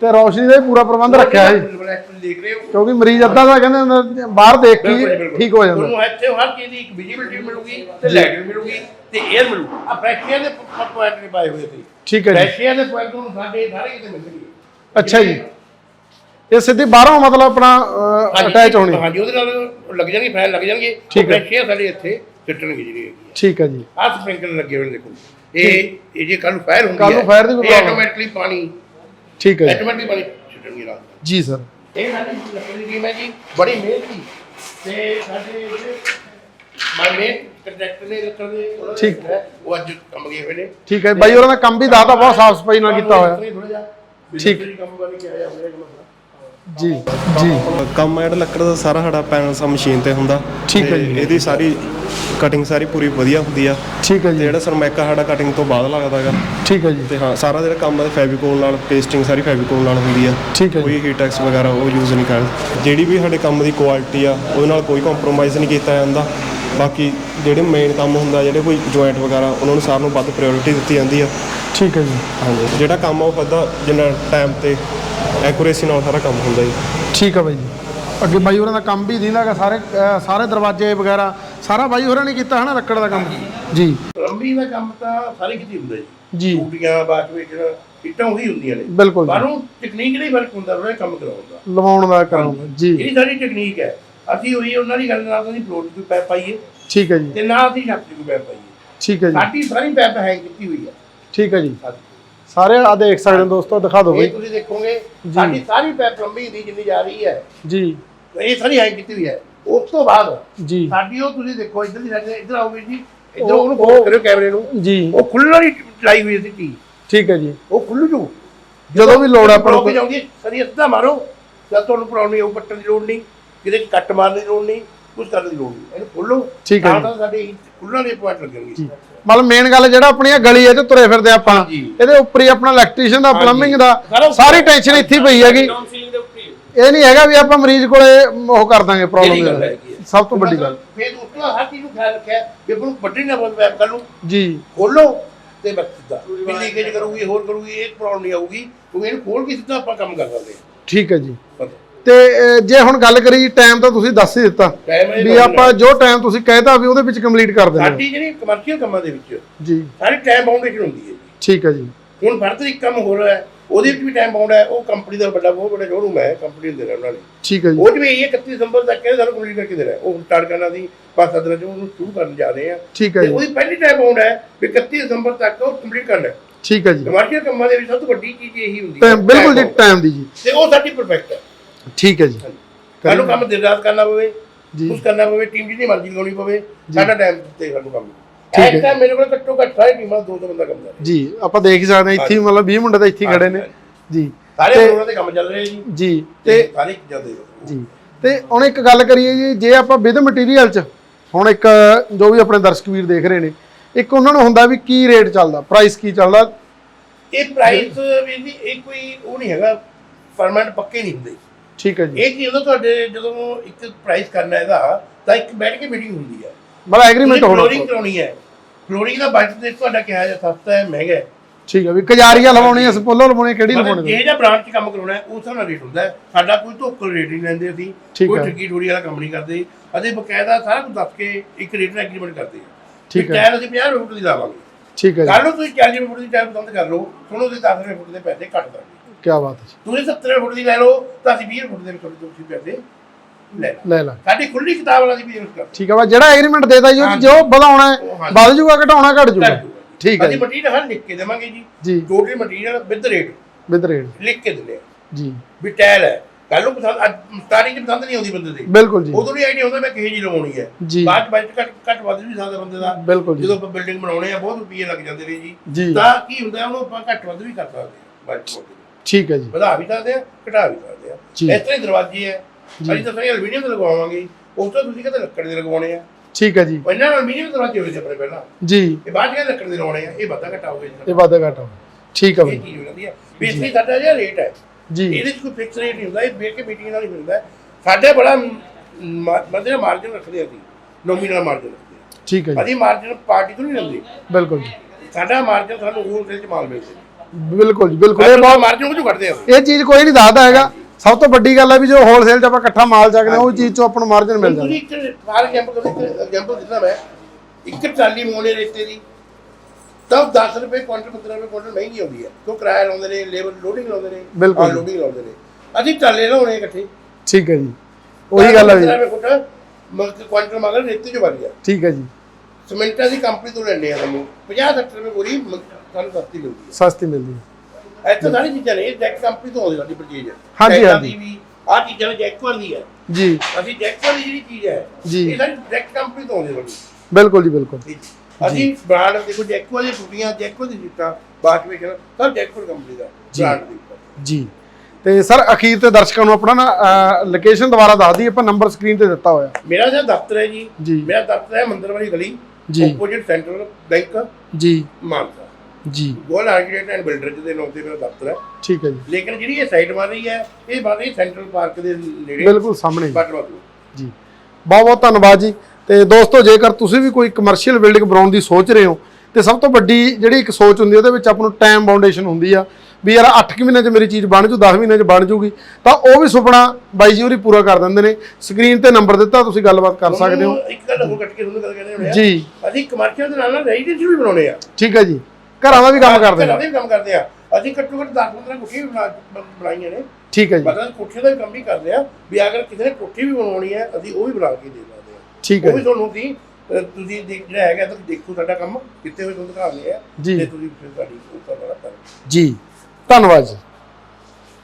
ਤੇ ਰੌਸ਼ਨੀ ਦਾ ਵੀ ਪੂਰਾ ਪ੍ਰਬੰਧ ਰੱਖਿਆ ਹੈ। ਕਿਉਂਕਿ ਮਰੀਜ਼ ਅੱਧਾ ਤਾਂ ਕਹਿੰਦੇ ਹੁੰਦੇ ਬਾਹਰ ਦੇਖ ਕੇ। ਠੀਕ ਹੋ ਜਾਂਦਾ। ਤੁਹਾਨੂੰ ਇੱਥੇ ਹਰ ਚੀਜ਼ ਦੀ ਇੱਕ ਵਿਜ਼ਿਬਿਲਟੀ ਮਿਲੂਗੀ ਤੇ ਲਾਈਟ ਮਿਲੂਗੀ ਤੇ 에ਅਰ ਮਿਲੂ। ਆ ਪ੍ਰੈਸ਼ਰ ਦੇ ਪੁਆਇੰਟ ਵੀ ਪਾਏ ਹੋਏ ਸੀ ਠੀਕ ਹੈ ਜੀ। ਪ੍ਰੈਸ਼ਰ ਦੇ ਪੁਆਇੰਟ ਤੁਹਾਨੂੰ ਸਾਡੇ ਸਾਰੇ ਕਿਤੇ ਮਿਲਣਗੇ ਅੱਛਾ ਜੀ। ਇਹ ਸਿੱਧੀ ਬਾਹਰੋਂ ਮਤਲਬ ਆਪਣਾ ਅਟੈਚ ਹੋਣੀ। ਹਾਂਜੀ ਉਹਦੇ ਨਾਲ ਲੱਗ ਜਾਣਗੇ ਫੈਨ ਲੱਗ ਜਾਣਗੇ। ਠੀਕ ਹੈ। ਸਾਡੇ ਇੱਥੇ ਸਿੱਟਣਗੇ ਜਿਹੜੀ ਹੈ ਠੀਕ ਹੈ ਜੀ। ਆਹ ਸਪ੍ਰਿੰਕਲਰ ਲੱਗੇ ਹੋਏ ਨੇ ਦੇਖੋ। ਇਹ ਇਹ ਜੇ ਕੱਲ ਫਾਇਰ ਹੁੰਦੀ ਕੱਲ੍ਹ ਨੂੰ fire ਦੀ ਕੋਈ ਆਟੋਮੈਟਿਕਲੀ ਪਾਣੀ ਠੀਕ ਹੈ ਜੀ। ਆਟੋਮੈਟਿਕਲੀ ਪਾਣੀ ਛੱਡਣਗੇ ਰਾਤ। ਜੀ ਸਰ ਇਹ ਸਾਡੀ ਲੱਕੜੀ ਦੀ ਟੀਮ ਹੈ ਜੀ। ਬੜੀ ਮਿਹਨਤੀ ਤੇ ਸਾਡੇ ਮਾਈ ਮੇਨ ਕੰਟਰੈਕਟਰ ਨੇ ਲੱਕੜ ਦੇ ਉਹਨਾਂ ਠੀਕ। ਹੈ, ਉਹ ਅੱਜ ਕੰਮ ਗਏ ਹੋਏ ਨੇ। ਠੀਕ ਹੈ। ਬਾਈ ਹੋਰਾਂ ਦਾ ਕੰਮ ਵੀ ਦਾਦਾ ਬਹੁਤ ਸਾਫ਼ ਸਫ਼ਾਈ ਨਾਲ ਕੀਤਾ ਹੋਇਆ। ਠੀਕ। ਕੰਮ ਵਾਲੀ ਕਿਹਾ ਜਾ ਜੀ ਜੀ। ਕੰਮ ਆ ਜਿਹੜਾ ਲੱਕੜ ਦਾ ਸਾਰਾ ਸਾਡਾ ਪੈਨਲ ਸਾ ਮਸ਼ੀਨ ਤੇ ਹੁੰਦਾ। ਠੀਕ ਹੈ ਤੇ ਜੀ। ਇਹਦੀ ਸਾਰੀ ਕਟਿੰਗ ਸਾਰੀ ਪੂਰੀ ਵਧੀਆ ਹੁੰਦੀ ਆ। ਠੀਕ ਹੈ ਤੇ ਜੀ। ਜਿਹੜਾ ਸਰਮੈਕਾ ਸਾਡਾ ਕਟਿੰਗ ਤੋਂ ਬਾਅਦ ਲੱਗਦਾ ਹੈਗਾ ਠੀਕ ਹੈ ਜੀ। ਤੇ ਹਾਂ ਸਾਰਾ ਜਿਹੜਾ ਕੰਮ ਹੈ ਫੈਬੀਕੋਲ ਨਾਲ ਪੇਸਟਿੰਗ ਸਾਰੀ ਫੈਬੀਕੋਲ ਨਾਲ ਹੁੰਦੀ ਆ। ਠੀਕ ਹੈ ਜੀ। ਕੋਈ ਹੀਟੈਕਸ ਵਗੈਰਾ ਉਹ ਯੂਜ਼ ਨਹੀਂ ਕਰਦੇ ਜਿਹੜੀ ਵੀ ਸਾਡੇ ਕੰਮ ਦੀ ਕੁਆਲਿਟੀ ਆ ਉਹਦੇ ਨਾਲ ਕੋਈ ਕੰਪਰੋਮਾਈਜ਼ ਨਹੀਂ ਕੀਤਾ ਜਾਂਦਾ। ਬਾਕੀ ਜਿਹੜੇ ਮੇਨ ਕੰਮ ਹੁੰਦਾ ਜਿਹੜੇ ਕੋਈ ਜੁਆਇੰਟ ਵਗੈਰਾ ਉਹਨਾਂ ਨੂੰ ਸਾਰਿਆਂ ਨੂੰ ਵੱਧ ਪ੍ਰਾਇੋਰਟੀ ਦਿੱਤੀ ਜਾਂਦੀ ਆ। ਠੀਕ ਹੈ ਜੀ। ਹਾਂਜੀ। ਜਿਹੜਾ ਕੰਮ ਆ ਉਹ ਵੱਧਾ ਜਿੰਨਾ ਟਾਈਮ ਤੇ ਐਕੂਰੇਸੀ ਨਾਲ ਸਾਰਾ ਕੰਮ ਹੁੰਦਾ ਜੀ। ਠੀਕ ਹੈ ਬਾਈ ਜੀ। ਅੱਗੇ ਬਾਈ ਹੋਰਾਂ ਦਾ ਕੰਮ ਵੀ ਦੀਨਾਗਾ ਸਾਰੇ ਅਹ, ਸਾਰੇ ਦਰਵਾਜ਼ੇ ਵਗੈਰਾ ਸਾਰਾ ਬਾਈ ਹੋਰਾਂ ਨੇ ਕੀਤਾ ਹਨਾ ਲੱਕੜ ਦਾ ਕੰਮ? ਜੀ। ਪਲੰਬਿੰਗ ਦਾ ਕੰਮ ਤਾਂ ਸਾਰੇ ਕਿਤੇ ਹੁੰਦਾ ਜੀ। ਜੀ। ਟੂਟੀਆਂ ਬਾਥ ਵਿੱਚ ਇੱਟਾਂ ਉਹੀ ਹੁੰਦੀਆਂ ਨੇ। ਬਿਲਕੁਲ ਜੀ। ਬਾਹਰੋਂ ਟੈਕਨੀਕ ਨਹੀਂ ਫ਼ਰਕ ਹੁੰਦਾ ਉਹਨਾਂ ਕੰਮ ਕਰਾਉਣ ਦਾ। ਲਵਾਉਣ ਦਾ ਕਰਾਉਂਗਾ ਜੀ। ਜਿਹੜੀ ਸਾਡੀ ਟੈਕਨੀਕ ਹੈ। ਅਸੀਂ ਹੋਈ ਉਹਨਾਂ ਦੀ ਗੱਲ ਨਾਲ ਅਸੀਂ ਫਲੋਰ ਦੀ ਪੈਪ ਪਾਈਏ। ਠੀਕ ਹੈ ਜੀ। ਤੇ ਨਾ ਅਸੀਂ ਛੱਤ ਦੀ ਪੈਪ ਪਾਈਏ। ਠੀਕ ਹੈ ਜੀ। ਸਾਡੀ ਸਾਰੀ ਪੈਪ ਹੈਂਗ ਕੀਤੀ ਹੋਈ ਹੈ। ਠੀਕ ਹੈ ਜੀ। ਸਾਡੀ। ਸਾਰੇ ਆ ਦੇਖ ਸਕਦੇ ਹੋ ਦੋਸਤੋ ਦਿਖਾ ਦਿਓ ਇਹ ਬਈ। ਤੁਸੀਂ ਦੇਖੋਗੇ ਸਾਡੀ ਸਾਰੀ ਪੈਪ ਪਲੰਬਿੰਗ ਦੀ ਜਿੰਨੀ ਜਾ ਰਹੀ ਹੈ ਜੀ। ਇਹ ਸਾਰੀ ਹੈਂਗ ਕੀਤੀ ਹੋਈ ਹੈ। ਉਸ ਤੋਂ ਬਾਅਦ ਜੀ। ਸਾਡੀ ਉਹ ਤੁਸੀਂ ਦੇਖੋ ਇੱਧਰ ਦੀ ਸਾਡੇ ਇੱਧਰ ਆਓਗੇ ਜੀ। ਇੱਧਰ ਉਹਨੂੰ ਫੋਕਸ ਕਰਿਓ ਕੈਮਰੇ ਨੂੰ। ਜੀ। ਉਹ ਖੁੱਲ੍ਹਣ ਦੀ ਚਲਾਈ ਹੋਈ ਸੀ ਚੀਜ਼ ਠੀਕ ਹੈ ਜੀ। ਉਹ ਖੁੱਲ੍ਹ ਜੂ। ਜਦੋਂ ਵੀ ਲੋੜ ਆਪਾਂ ਨੂੰ ਕੇ ਜਾਉਂਦੀ ਸਰੀ ਸਿੱਧਾ ਮਾਰੋ। ਜਦ ਤੁਹਾਨੂੰ ਪੜਾਉਣੀ ਉਹ ਪੱਟਣ ਦੀ ਲੋੜ ਨਹੀਂ। ਕਿਤੇ ਕੱਟ ਮਾਰਨ ਦੀ ਲੋੜ ਨਹੀਂ। ਕੁਝ ਕਰਨ ਦੀ ਲੋੜ ਨਹੀਂ। ਇਹਨੂੰ ਖੋਲੋ ਠੀਕ ਹੈ ਤਾਂ ਸਾਡੇ ਖੁੱਲ੍ਹਣ ਦੇ ਪੁਆਇੰਟ ਲੱਗਣਗੇ ਮਤਲਬ ਮੇਨ ਗੱਲ ਜਿਹੜਾ ਆਪਣੀ ਇਹ ਗਲੀ ਹੈ ਤੇ ਤੁਰੇ ਫਿਰਦੇ ਆਪਾਂ। ਇਹਦੇ ਉੱਪਰ ਹੀ ਆਪਣਾ ਇਲੈਕਟ੍ਰੀਸ਼ੀਅਨ ਦਾ। ਪਲੰਬਿੰਗ ਦਾ ਸਾਰਾ ਟੈਨਸ਼ਨ ਇੱਥੇ ਪਈ ਹੈਗੀ। ਇਹ ਨਹੀਂ ਹੈਗਾ ਵੀ ਆਪਾਂ ਮਰੀਜ਼ ਕੋਲੇ ਉਹ ਕਰ ਦਾਂਗੇ ਪ੍ਰੋਬਲਮ ਦੇ। ਸਭ ਤੋਂ ਵੱਡੀ ਗੱਲ। ਫਿਰ ਉਸ ਤੋਂ ਹਰ ਚੀਜ਼ ਨੂੰ ਖਿਆਲ ਰੱਖਿਆ ਵੀ ਆਪਾਂ ਨੂੰ ਵੱਡੀ ਨਾ ਬੰਦ ਵੈਬ ਕਰ ਲੂ ਜੀ। ਖੋਲੋ ਤੇ ਬਸ ਸਿੱਧਾ। ਵੀ ਲੀਕੇਜ ਕਰੂਗੀ ਹੋਰ ਕਰੂਗੀ ਇਹ ਪ੍ਰੋਬਲਮ ਨਹੀਂ ਆਊਗੀ। ਕਿਉਂਕਿ ਇਹਨੂੰ ਖੋਲ ਕੇ ਸਿੱਧਾ ਆਪਾਂ ਕੰਮ ਕਰ ਸਕਦੇ ਠੀਕ ਹੈ ਜੀ। ਹਾਂ ਤੇ ਜੇ ਹੁਣ ਗੱਲ ਕਰੀ ਟਾਈਮ ਤਾਂ ਤੁਸੀਂ ਦੱਸ ਹੀ ਦਿੱਤਾ ਵੀ। ਆਪਾਂ ਜੋ ਟਾਈਮ ਤੁਸੀਂ ਕਹਿਤਾ ਵੀ ਉਹਦੇ ਵਿੱਚ ਕੰਪਲੀਟ ਕਰ ਦੇਣਾ ਸਾਡੀ ਜਿਹੜੀ ਕਮਰਸ਼ੀਅਲ ਕੰਮਾਂ ਦੇ ਵਿੱਚ ਜੀ। ਸਾਰੀ ਟਾਈਮ ਬਾਉਂਡੇਸ਼ਨ ਹੁੰਦੀ ਹੈ ਜੀ। ਠੀਕ ਹੈ ਜੀ। ਹੁਣ ਫਰਦਰ ਇੱਕ ਕੰਮ ਹੋ ਰਿਹਾ ਹੈ ਉਹਦੇ ਵਿੱਚ ਵੀ ਟਾਈਮ ਬਾਉਂਡ ਹੈ ਉਹ ਕੰਪਨੀ ਦਾ ਵੱਡਾ ਬਹੁਤ ਵੱਡਾ ਸ਼ੋਰੂਮ ਹੈ ਕੰਪਨੀ ਦੇ ਉਹਨਾਂ ਨੇ ਠੀਕ ਹੈ ਜੀ। ਉਹ ਵੀ ਇਹ 31 ਦਸੰਬਰ ਤੱਕ ਕਹਿੰਦੇ ਸਾਨੂੰ ਕੰਪਲੀਟ ਕਰਕੇ ਦੇਣਾ ਹੈ। ਉਹ ਸਟਾਰਟ ਕਰਨਾ ਸੀ ਸੱਤ ਦਿਨਾਂ ਚ ਉਹਨੂੰ ਸ਼ੁਰੂ ਕਰਨ ਜਾ ਰਹੇ ਆ ਠੀਕ ਹੈ ਜੀ। ਉਹਦੀ ਪਹਿਲੀ ਟਾਈਮ ਬਾਉਂਡ ਹੈ ਵੀ 31 ਦਸੰਬਰ ਤੱਕ ਉਹ ਕੰਪਲੀਟ ਕਰਨਾ। ਹੈ ਠੀਕ ਹੈ ਜੀ। ਕਮਰਸ਼ੀਅਲ ਕੰਮਾਂ ਦੇ ਵਿੱਚ ਸਭ ਤੋਂ ਵੱਡੀ ਚੀਜ਼ ਇਹੀ ਹੁੰਦੀ ਟਾਈਮ ਬਿਲਕੁਲ ਜੀ। ਟਾਈਮ ਦੀ ਜੀ। ਤੇ ਉਹ ਸਾਡੀ ਪਰਫੈਕਟ ਹੈ। ਠੀਕ ਹੈ ਜੀ। ਸਾਨੂੰ ਕੰਮ ਦਿਨ ਰਾਤ ਕਰਨਾ ਪਵੇ ਜੀ। ਕੁਝ ਕਰਨਾ ਪਵੇ ਟੀਮ ਜਿੰਨੀ ਮਰਜ਼ੀ ਲਗਾਉਣੀ ਪਵੇ ਸਾਡਾ ਟਾਈਮ ਤੇ ਸਾਨੂੰ ਕੰਮ ਠੀਕ ਹੈ। ਮੇਰੇ ਕੋਲ ਘੱਟੋ ਘੱਟ ਸਾਰੇ ਟੀਮਾਂ ਦੋ ਦੋ ਬੰਦਾ ਕੰਮ ਕਰ ਜੀ ਆਪਾਂ ਦੇਖ ਸਕਦੇ ਇੱਥੇ ਮਤਲਬ 20 ਮੁੰਡੇ ਤਾਂ ਇੱਥੇ ਖੜੇ ਨੇ। ਜੀ। ਸਾਰੇ ਫਲੋਰਾਂ ਤੇ ਕੰਮ ਚੱਲ ਰਹੇ ਜੀ। ਜੀ ਤੇ ਸਾਰੇ ਦੇ ਦਿਓ। ਜੀ। ਤੇ ਹੁਣ ਇੱਕ ਗੱਲ ਕਰੀਏ ਜੀ ਜੇ ਆਪਾਂ ਵਿਦ ਮਟੀਰੀਅਲ ਚ ਹੁਣ ਇੱਕ ਜੋ ਵੀ ਆਪਣੇ ਦਰਸ਼ਕ ਵੀਰ ਦੇਖ ਰਹੇ ਨੇ ਇੱਕ ਉਹਨਾਂ ਨੂੰ ਹੁੰਦਾ ਵੀ ਕੀ ਰੇਟ ਚੱਲਦਾ ਪ੍ਰਾਈਸ ਕੀ ਚੱਲਦਾ? ਇਹ ਪ੍ਰਾਈਸ ਵੀ ਇਹ ਕੋਈ ਉਹ ਨਹੀਂ ਹੈਗਾ ਪਰਮਨੈਂਟ ਪੱਕੇ ਨਹੀਂ ਹੁੰਦੇ। ਠੀਕ ਹੈ ਜੀ। ਇਹ ਕੀ ਹੁੰਦਾ ਤੁਹਾਡੇ ਜਦੋਂ ਇੱਕ ਪ੍ਰਾਈਸ ਕਰਨਾ ਇਹਦਾ ਤਾਂ ਇੱਕ ਬੈਠ ਕੇ ਮੀਟਿੰਗ ਹੁੰਦੀ ਹੈ। ਮਤਲਬ ਐਗਰੀਮੈਂਟ ਹੋਣਾ ਫਲੋਰਿੰਗ ਕਰਾਉਣੀ ਹੈ। ਫਲੋਰਿੰਗ ਦਾ ਬਜਟ ਦੇ ਤੁਹਾਡਾ ਕਿਹਾ ਜਾਂ ਸਸਤਾ ਹੈ ਮਹਿੰਗਾ ਹੈ। ਠੀਕ ਹੈ ਵੀ ਕਜਾਰੀਆ ਲਵਾਉਣੀ ਹੈ ਸਪੋਲੋ ਲਵਾਉਣੀ ਕਿਹੜੀ ਲਵਾਉਣੀ ਜੇ ਜਾਂ ਬ੍ਰਾਂਚ 'ਚ ਕੰਮ ਕਰਾਉਣਾ ਉਸ ਨਾਲ ਰੇਟ ਹੁੰਦਾ ਸਾਡਾ ਕੋਈ ਧੋਖਲ ਰੇਟ ਨਹੀਂ ਲੈਂਦੇ ਅਸੀਂ ਕੋਈ। ਠੱਗੀ ਠੋਰੀ ਵਾਲਾ ਕੰਮ ਨਹੀਂ ਕਰਦੇ। ਅਸੀਂ ਬਕਾਇਦਾ ਸਾਰਾ ਕੁਝ ਦੱਸ ਕੇ ਇੱਕ ਰੇਟ ਨਾਲ ਐਗਰੀਮੈਂਟ ਕਰਦੇ ਹਾਂ। ਠੀਕ ਹੈ। ਟਾਇਰ ਅਸੀਂ 50 ਰੁਪਏ ਦੀ ਲਾਵਾਂਗੇ। ਠੀਕ ਹੈ ਜੀ। ਕੱਲ ਨੂੰ ਤੁਸੀਂ 40 ਰੁਪਏ ਦੀ ਟਾਇਰ ਪਸੰਦ ਕਰ ਲਓ ਤੁਹਾਨੂੰ ਅਸੀਂ 10 ਰੁਪਏ ਦੇ ਪੈਸੇ ਘੱਟ ਦਾਂਗੇ ਕੀ ਬਾਤ ਹੈ। ਤੁਸੀਂ 70 ਰੁਪਏ ਫੁੱਟ ਦੀ ਲੈ ਲਓ ਤਾਂ ਅਸੀਂ 20 ਫੁੱਟ ਦੇ ਵਿੱਚ ਤੁਹਾਡੇ ਤੋਂ ਤੁਸੀਂ ਪੈਸੇ ਲੈ ਲੈ ਲੈ ਸਾਡੀ ਖੁੱਲੀ ਕਿਤਾਬ ਵਾਲਾ ਦੀ ਵੀ ਯੂਜ਼ ਕਰਦੇ ਠੀਕ ਹੈ ਵਾ ਜਿਹੜਾ ਐਗਰੀਮੈਂਟ ਦੇਦਾ ਜੀ ਜੋ ਵਧਾਉਣਾ ਹੈ। ਵੱਧ ਜੂਗਾ ਘਟਾਉਣਾ ਘਟ ਜੂਗਾ। ਠੀਕ ਹੈ ਅਸੀਂ ਜੀ। ਮਟੀਰੀਅਲ ਹਰ ਲਿਖ ਕੇ ਦੇਵਾਂਗੇ ਜੀ। Total material with rate with rate ਲਿਖ ਕੇ ਦਿੰਦੇ ਜੀ। ਵੀ ਟਾਇਰ ਹੈ। ਕੱਲ ਨੂੰ ਪਸੰਦ ਅੱਜ ਸਟਾਰਟਿੰਗ 'ਚ ਪਸੰਦ ਨਹੀਂ ਆਉਂਦੀ ਬੰਦੇ ਦੇ। ਬਿਲਕੁਲ ਜੀ। ਉਦੋਂ ਨਹੀਂ ਆਈਡੀਆ ਹੁੰਦਾ ਮੈਂ ਕਿਹੇ ਜੀ ਲਵਾਉਣੀ ਹੈ। ਬਾਅਦ ਬਜਟ ਘੱਟ ਘੱਟ ਵੱਧ ਵੀ ਸਕਦਾ ਬੰਦੇ ਦਾ। ਬਿਲਕੁਲ ਜੀ। ਜਦੋਂ ਆਪਾਂ ਬਿਲਡਿੰਗ ਬਣਾਉਣੇ ਆ ਬਹੁਤ ਰੁਪਏ ਲੱਗ ਜਾਂਦੇ ਨੇ ਜੀ। ਤਾਂ ਕੀ ਹੁੰਦਾ ਉਹਨੂੰ ਆਪਾਂ ਘੱਟ ਵੱਧ ਵੀ ਕਰ ਸਕਦੇ ਹਾਂ। ਬਜਟ ਠੀਕ ਹੈ ਜੀ। ਵਧਾ ਵੀ ਸਕਦੇ ਆ ਘਟਾ ਵੀ ਸਕਦੇ ਆ। ਜੀ। ਇਸ ਤਰ੍ਹਾਂ ਹੀ ਦਰਵਾਜ਼ੇ ਆ। ਅਸੀਂ ਤਾਂ ਸਾਰੇ ਐਲੂਮੀਨੀਅਮ ਦੇ ਲਗਵਾਵਾਂਗੇ ਉਸ ਤੋਂ ਤੁਸੀਂ ਕਹਿੰਦੇ ਲੱਕੜ ਦੇ ਲਗਵਾਉਣੇ ਆ। ਠੀਕ ਹੈ ਜੀ। ਪਹਿਲਾਂ ਐਲੂਮੀਨੀਅਮ ਦੇ ਦਰਵਾਜ਼ੇ ਹੋਏ ਸੀ ਆਪਣੇ ਪਹਿਲਾਂ। ਜੀ। ਇਹ ਬਾਅਦ ਚ ਲੱਕੜ ਦੇ ਲਗਾਉਣੇ ਆ। ਇਹ ਵਾਧਾ ਘਟਾ ਹੋਵੇ ਇਹ ਵਾਧਾ ਘਟਾ ਠੀਕ ਹੈ ਇਹ ਬਈ। ਚੀਜ਼ ਹੋ ਜਾਂਦੀ ਇਸ ਲਈ ਸਾਡਾ ਜਿਹੜਾ ਰੇਟ ਹੈ। ਜੀ। ਇਹਦੇ 'ਚ ਕੋਈ ਫਿਕਸ ਰੇਟ ਨਹੀਂ ਹੁੰਦਾ। ਇਹ ਵੇਖ ਕੇ ਮੀਟਿੰਗ ਨਾਲ ਹੀ ਮਿਲਦਾ ਹੈ। ਸਾਡੇ ਬੜਾ ਮਧਿਰ ਮਾਰਜਨ ਰੱਖਦੇ ਅਸੀਂ। ਨੋਮੀਨਲ ਮਾਰਜਨ ਰੱਖਦੇ। ਠੀਕ ਹੈ ਜੀ। ਅਸੀਂ ਮਾਰਜਨ ਪਾਰਟੀ ਤੋਂ ਨਹੀਂ ਲੈਂਦੇ। ਬਿਲਕੁਲ ਜੀ। ਸਾਡਾ ਮਾਰਜਨ ਸਾਨੂੰ ਹੋਲਸੇਲ 'ਚ ਮਾਲ ਮਿਲਦਾ ਬਿਲਕੁਲ ਜੀ ਬਿਲਕੁਲ। ਇਹ ਬਹੁਤ ਮਾਰਜਨ 'ਚੋਂ ਕੱਢਦੇ ਆ ਇਹ ਚੀਜ਼ ਕੋਈ ਨਹੀਂ ਦੱਸਦਾ ਹੈਗਾ। ਸਭ ਤੋਂ ਵੱਡੀ ਗੱਲ ਹੈ ਵੀ ਜੋ ਹੋਲਸੇਲ 'ਚ ਆਪਾਂ ਇਕੱਠਾ ਮਾਲ ਚੱਕਦੇ ਹਾਂ ਉਹ ਚੀਜ਼ 'ਚੋਂ ਆਪਾਂ ਨੂੰ ਮਾਰਜਨ ਮਿਲ ਜਾਂਦਾ। ਤੁਸੀਂ ਇੱਕ ਫਾਰ ਐਗਜ਼ਾਮਪਲ ਇੱਕ ਐਗਜ਼ਾਮਪਲ ਦਿੱਤਾ ਮੈਂ। ਇੱਕ ਟਰਾਲੀ ਮੋਨੇ ਰੇਤੇ ਦੀ ਤਾਂ 10 ਰੁਪਏ ਕੁਇੰਟਲ 15 ਰੁਪਏ ਕੁਇੰਟਲ ਮਹਿੰਗੀ ਆਉਂਦੀ ਹੈ। ਕਿਉਂ ਕਿਰਾਇਆ ਲਾਉਂਦੇ ਨੇ ਲੇਬਰ ਲੋਡਿੰਗ ਲਾਉਂਦੇ ਨੇ ਬਿਲਕੁਲ। ਲੋਡਿੰਗ ਲਾਉਂਦੇ ਨੇ। ਅਸੀਂ ਟਰਾਲੇ ਲਾਉਣੇ ਇਕੱਠੇ। ਠੀਕ ਹੈ ਜੀ। ਉਹੀ ਗੱਲ ਹੈ ਜੀ। 15 ਰੁਪਏ ਕੁਇੰਟਲ ਮਗ ਕੁਇੰਟਲ ਮਗਰ ਰੇਤੇ 'ਚ ਵਗ ਗਿਆ। ਠੀਕ ਹੈ ਜੀ। ਸੀਮੈਂਟਾਂ ਦੀ ਕੰਪਨੀ ਤੋਂ ਲੈਣੇ ਆ ਸਾਨੂੰ। 50 60 ਰੁਪਏ ਪੂਰੀ ਸਾਨੂੰ ਸਸਤੀ ਮਿਲਦੀ ਸਸਤੀ ਮਿਲਦੀ ਹੈ। ਇੱਥੇ ਸਾਰੀ ਚੀਜ਼ਾਂ ਨੇ ਇਹ ਜੈਕ ਕੰਪਨੀ ਤੋਂ ਆਉਂਦੀ ਸਾਡੀ ਪਰਚੇਜ। ਹਾਂਜੀ, ਹਾਂਜੀ। ਵੀ ਆਹ ਚੀਜ਼ਾਂ ਨੇ ਜੈਕ ਵਾਲੀ ਹੈ। ਜੀ। ਅਸੀਂ ਜੈਕ ਵਾਲੀ ਜਿਹੜੀ ਚੀਜ਼ ਹੈ ਜੀ। ਇਹ ਸਾਡੀ ਜੈਕ ਕੰਪਨੀ ਤੋਂ ਆਉਂਦੀ ਸਾਡੀ। ਬਿਲਕੁਲ ਜੀ ਬਿਲਕੁਲ। ਅਸੀਂ ਬ੍ਰਾਂਡ ਦੇਖੋ ਜੈਕ ਵਾਲੀ ਟੁੱਟੀਆਂ ਜੈਕ ਵਾਲੀ ਸੀਟਾਂ ਬਾਕੀ ਵਿੱਚ ਸਭ ਜੈਕ ਵਾਲੀ ਕੰਪਨੀ ਦਾ ਬ੍ਰਾਂਡ ਦੀ। ਜੀ। ਤੇ ਸਰ ਅਖੀਰ ਤੇ ਦਰਸ਼ਕਾਂ ਨੂੰ ਆਪਣਾ ਨਾ ਲੋਕੇਸ਼ਨ ਦੁਬਾਰਾ ਦੱਸ ਦਈਏ ਆਪਾਂ ਨੰਬਰ ਸਕਰੀਨ ਤੇ ਦਿੱਤਾ ਹੋਇਆ। ਮੇਰਾ ਜਿਹੜਾ ਦਫ਼ਤਰ ਹੈ ਜੀ। ਮੇਰਾ ਦਫ਼ਤਰ ਹੈ ਮੰਦਰ ਵਾਲੀ ਗਲੀ ਜੀ। ਆਪੋਜ਼ਿਟ ਸੈਂਟਰਲ ਬੈਂਕ ਜੀ। ਮਾਨਸਾ। ਜੀ। ਗੋਲ ਆਰਕੀਟੈਕਟ ਐਂਡ ਬਿਲਡਰ ਦੇ ਨਾਮ ਤੇ ਮੇਰਾ ਦਫ਼ਤਰ ਹੈ। ਠੀਕ ਹੈ ਜੀ। ਲੇਕਿਨ ਜਿਹੜੀ ਇਹ ਸਾਈਟ ਬਣ ਰਹੀ ਹੈ ਇਹ ਬਣ ਰਹੀ ਸੈਂਟਰਲ ਪਾਰਕ ਦੇ ਨੇੜੇ। ਬਿਲਕੁਲ ਸਾਹਮਣੇ। ਜੀ। ਬਟਵਾ ਤੋਂ ਜੀ। ਬਹੁਤ ਬਹੁਤ ਧੰਨਵਾਦ ਜੀ। ਤੇ ਦੋਸਤੋ ਜੇਕਰ ਤੁਸੀਂ ਵੀ ਕੋਈ ਕਮਰਸ਼ੀਅਲ ਬਿਲਡਿੰਗ ਬਣਾਉਣ ਦੀ ਸੋਚ ਰਹੇ ਹੋ ਤੇ ਸਭ ਤੋਂ ਵੱਡੀ ਜਿਹੜੀ ਇੱਕ ਸੋਚ ਹੁੰਦੀ ਹੈ ਉਹਦੇ ਵਿੱਚ ਆਪਾਂ ਨੂੰ ਟਾਈਮ ਬਾਉਂਡੇਸ਼ਨ ਹੁੰਦੀ ਆ। ਵੀ ਯਾਰ 8 ਕਿ ਮਹੀਨਿਆਂ 'ਚ ਮੇਰੀ ਚੀਜ਼ ਬਣ ਜੂ 10 ਮਹੀਨਿਆਂ 'ਚ ਬਣ ਜੂਗੀ ਤਾਂ ਉਹ ਵੀ ਸੁਪਨਾ ਬਾਈ ਜੀ ਹੋਰੀ ਪੂਰਾ ਕਰ ਦਿੰਦੇ ਨੇ। ਸਕਰੀਨ ਤੇ ਨੰਬਰ ਦਿੱਤਾ ਤੁਸੀਂ ਗੱਲਬਾਤ ਕਰ ਸਕਦੇ ਹੋ। ਇੱਕ ਗੱਲ ਹੋਰ ਕੱਟ ਕੇ ਤੁਹਾਨੂੰ ਗੱਲ ਕਹਿੰਦੇ ਹੋਣੇ ਆ ਜੀ। ਅਸੀਂ ਕਮਰਸ਼ੀਅਲ ਦੇ ਨਾਲ ਨਾਲ ਰੈਜ਼ੀਡੈਂਸ਼ੀਅਲ ਵੀ ਬਣਾਉਣੇ ਆ। ਠੀਕ ਹੈ ਜੀ। ਘਰਾਂ ਦਾ ਵੀ ਕੰਮ ਕਰਦੇ ਘਰਾਂ ਨੇ ਦੇ ਵੀ ਕੰਮ ਕਰਦੇ ਆ। ਅਸੀਂ ਘੱਟੋ ਘੱਟ 10 15 ਗੁੱਠੀਆਂ ਵੀ ਬਣਾ- ਬ- ਬਣਾਈਆਂ ਨੇ। ਠੀਕ ਹੈ ਜੀ। ਮਤਲਬ ਕੋਠੇ ਦਾ ਕੰਮ ਵੀ ਕਰਦੇ ਆ। ਵੀ ਅਗਰ ਕਿਸੇ ਨੇ ਕੋਠੀ ਵੀ ਬਣਾਉਣੀ ਹੈ ਅਸੀਂ ਉਹ ਵੀ ਬਣਾ ਕੇ ਦੇ ਸਕਦੇ ਹਾਂ ਠੀਕ ਹੈ ਉਹ ਵੀ ਤੁਹਾਨੂੰ ਅਹ, ਤੁਸੀਂ ਦੇਖ- ਜਿਹੜਾ ਹੈਗਾ ਤੁਸੀਂ ਦੇਖੋ ਸਾਡਾ ਕੰਮ ਕਿੱਥੇ ਹੋਏ ਤੁਹਾਨੂੰ ਦਿਖਾਉਂਦੇ ਆ ਜੀ। ਤੇ ਤੁਸੀਂ ਫਿਰ ਸਾਡੀ ਉਹ ਕਰਨਾ ਕਰੋ ਜੀ। ਧੰਨਵਾਦ ਜੀ।